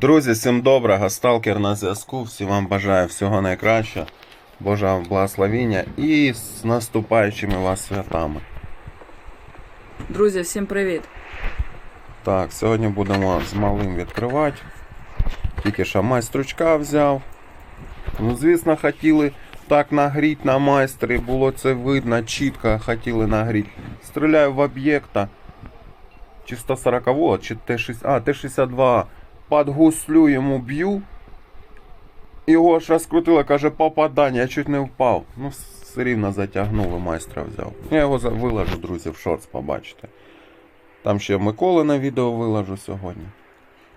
Друзі, всім доброго, сталкер на зв'язку. Всім вам бажаю всього найкращого, Божого благословіння і з наступаючими вас святами. Друзі, всім привіт! Так, сьогодні будемо з малим відкривати. Тільки що майстручка взяв. Ну, звісно, хотіли так нагріти на майстрі, було це видно, чітко хотіли нагріти. Стріляю в об'єкта. Чи 140 чи Т-6, а, Т-62. Під гуслю йому б'ю. Його ж розкрутило, каже, попадання, я чуть не впав. Ну, все рівно затягнули, майстра взяв. Я його виложу, друзі, в шортс, побачите. Там ще Миколи на відео виложу сьогодні.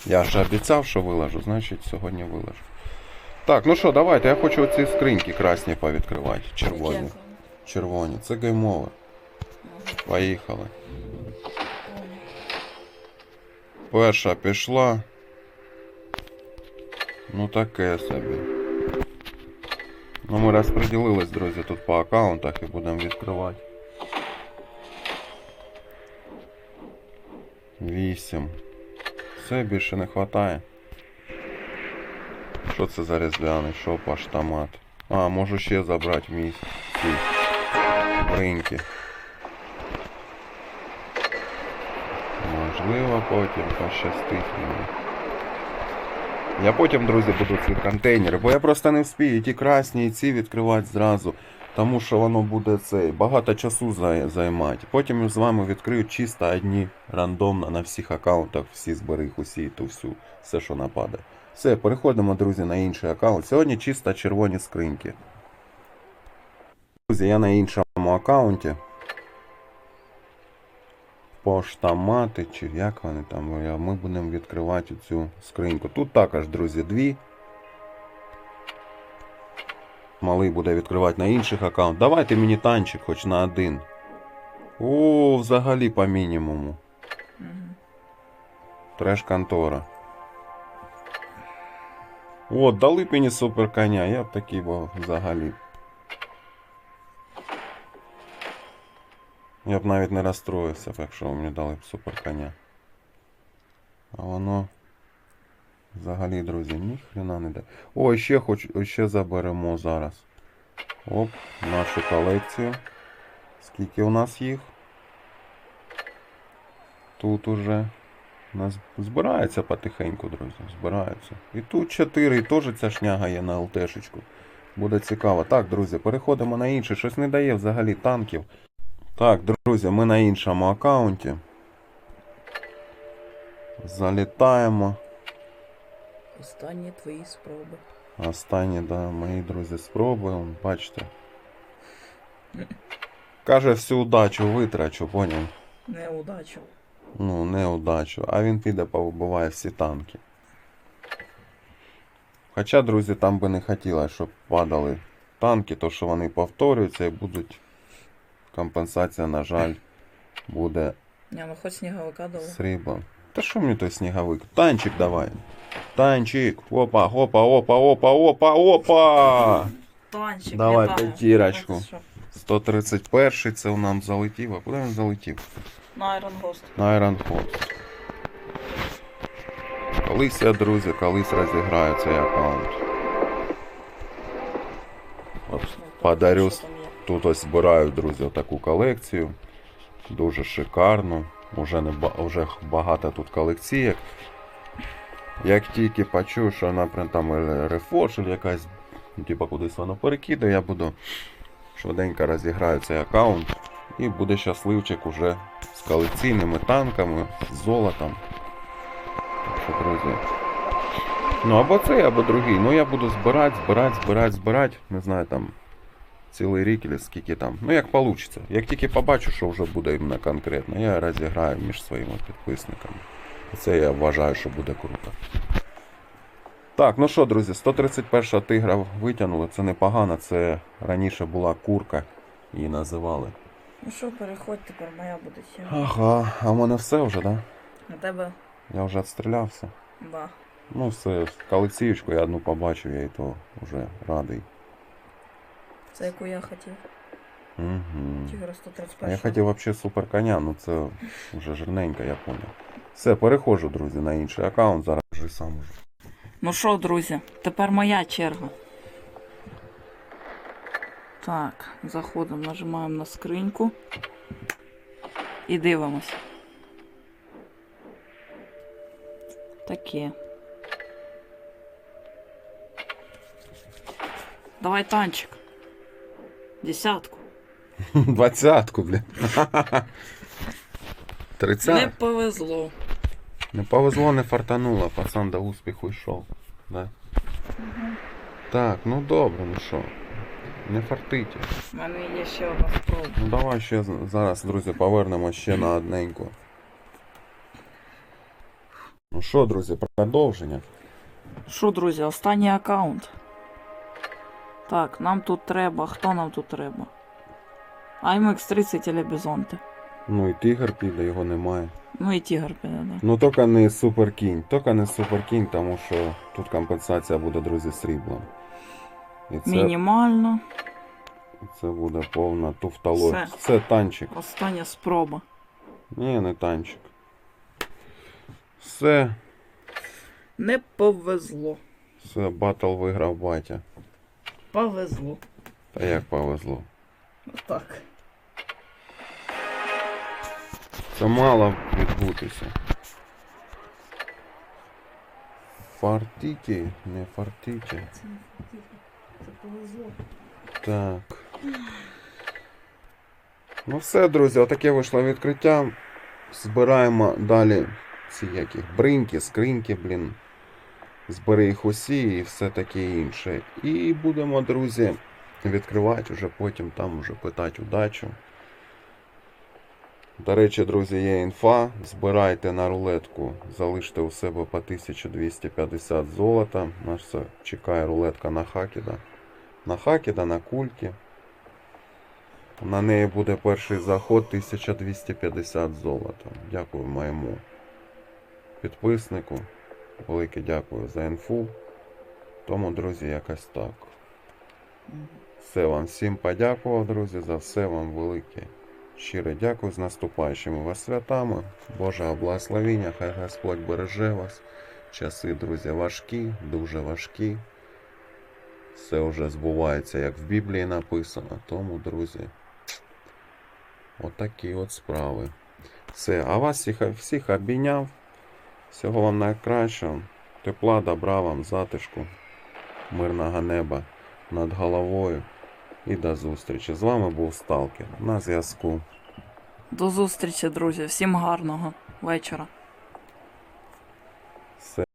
Я ж обіцяв, що виложу, значить сьогодні виложу. Так, ну що, давайте, я хочу оці скриньки красні повідкривати. Червоні. Червоні. Це геймове. Поїхали. Перша пішла. Ну таке собі. Ну ми розподілились, друзі, тут по аккаунтах і будемо відкривати. Вісім. Все більше не вистачає. Що це за різдвяний? Що паштамат? А, можу ще забрати мій ці. Можливо, потім пощастить мені. Я потім, друзі, буду ці контейнери, бо я просто не вспію ті красні і ці відкривати зразу. Тому що воно буде цей багато часу зай- займати. Потім я з вами відкрию чисто одні рандомно на всіх аккаунтах, всі зберіг, усі ту всю, все, що нападе. Все, переходимо, друзі, на інший аккаунт. Сьогодні чисто червоні скриньки. Друзі, я на іншому аккаунті. Поштамати, чи як вони там, ми будемо відкривати цю скриньку. Тут також, друзі, дві. Малий буде відкривати на інших аккаунтах. Давайте мені танчик хоч на один. О, взагалі по мінімуму. Треш контора. О, дали б мені супер коня, я б такий був взагалі. Я б навіть не розстроївся, якщо мені дали б супер коня. А воно. Взагалі, друзі, ніхрена не дає. О, ще хоч ще заберемо зараз. Оп, нашу колекцію. Скільки у нас їх? Тут уже. У нас збирається потихеньку, друзі. Збирається. І тут 4, і теж ця шняга є на ЛТшечку. Буде цікаво. Так, друзі, переходимо на інше. Щось не дає взагалі танків. Так, друзі, ми на іншому аккаунті. Залітаємо. Останні твої спроби. Останні, да, мої друзі, спробуємо. Бачите. Каже, всю удачу витрачу, поняв? Неудачу. Ну, неудачу. А він піде повибиває всі танки. Хоча, друзі, там би не хотілося, щоб падали танки, то що вони повторюються і будуть. Компенсація, на жаль, буде Ні, ну хоч сніговика дали. сріблом. Та що мені той сніговик? Танчик давай. Танчик. Опа, опа, опа, опа, опа, опа. Танчик, Давай вітаю. п'ятірочку. Це що? 131 це у нам залетів. А куди він залетів? На Iron Ghost. На Iron Horse. Колись я, друзі, колись розіграю цей аккаунт. От, Ну, подарю. Тут ось збираю, друзі, таку колекцію. Дуже шикарну. Уже, не ба- уже багато тут колекційок. Як тільки почую, що наприклад там рефош якась, ну, типа кудись воно перекидає, я буду швиденько розіграю цей аккаунт. І буде щасливчик уже з колекційними танками, з золотом. Так що, друзі. Ну або цей, або другий. Ну я буду збирати, збирати, збирати, збирати. Не знаю там цілий рік или скільки там. Ну як получиться. Як тільки побачу, що вже буде іменно конкретно, я розіграю між своїми підписниками. Це я вважаю, що буде круто. Так, ну що, друзі, 131 тигра витягнули, це непогано, це раніше була курка, її називали. Ну що, переходь тепер, моя буде ще. Ага, а в мене все вже, да? На тебе, Я вже відстрілявся. да. Ну все, колекційку я одну побачив, я і то вже радий. Це яку я хотів. Угу. Тігра 131. я хотів взагалі супер коня, ну це вже жирненько, я понял. Все, переходжу, друзі, на інший аккаунт. Зараз вже сам уже. Ну що, друзі, тепер моя черга. Так, заходимо, нажимаємо на скриньку і дивимось. Таке. Давай танчик. Десятку. Двадцятку, блін. Не Тридцять. повезло. Не повезло, не фартануло, пацан до успіху йшов. Да? Так, ну добре, ну що. Не фартить. У мене є ще одна спроба. Ну давай ще з- зараз, друзі, повернемо ще на одненьку. Ну що, друзі, продовження. Що, друзі, останній аккаунт. Так, нам тут треба. Хто нам тут треба? IMX 30 или Бізонти. Ну і тигр піде, його немає. Ну і Тігр піде, да. Ну тільки не суперкінь. Тільки не суперкінь, тому що тут компенсація буде, друзі, сріблом. І це, Мінімально. це буде повна туфталой. Все. Це танчик. Остання спроба. Ні, не танчик. Все, Не повезло. все, батл виграв батя. Повезло. Та як повезло. Так. Це мало відбутися. Фартіті, не фартіті. Це не фартики. Це повезло. Так. Ну все, друзі, отаке вийшло відкриття. Збираємо далі ці які бриньки, скриньки, блін. Збери їх усі і все таке інше. І будемо, друзі, відкривати вже потім там вже питати удачу. До речі, друзі, є інфа. Збирайте на рулетку, залиште у себе по 1250 золота. Нас все чекає рулетка на Хакіда. На Хакіда, на кульки. На неї буде перший заход 1250 золота. Дякую моєму підписнику. Велике дякую за інфу. Тому, друзі, якось так. Все вам всім подякував, друзі, за все вам велике. Щире дякую з наступаючими вас святами. Божого благословіння, хай Господь береже вас. Часи, друзі, важкі, дуже важкі. Все вже збувається, як в Біблії написано. Тому, друзі, отакі от справи. Все, а вас всіх, всіх обійняв. Всього вам найкращого. Тепла, добра вам, затишку, мирного неба над головою. І до зустрічі. З вами був Сталкер. На зв'язку. До зустрічі, друзі. Всім гарного вечора.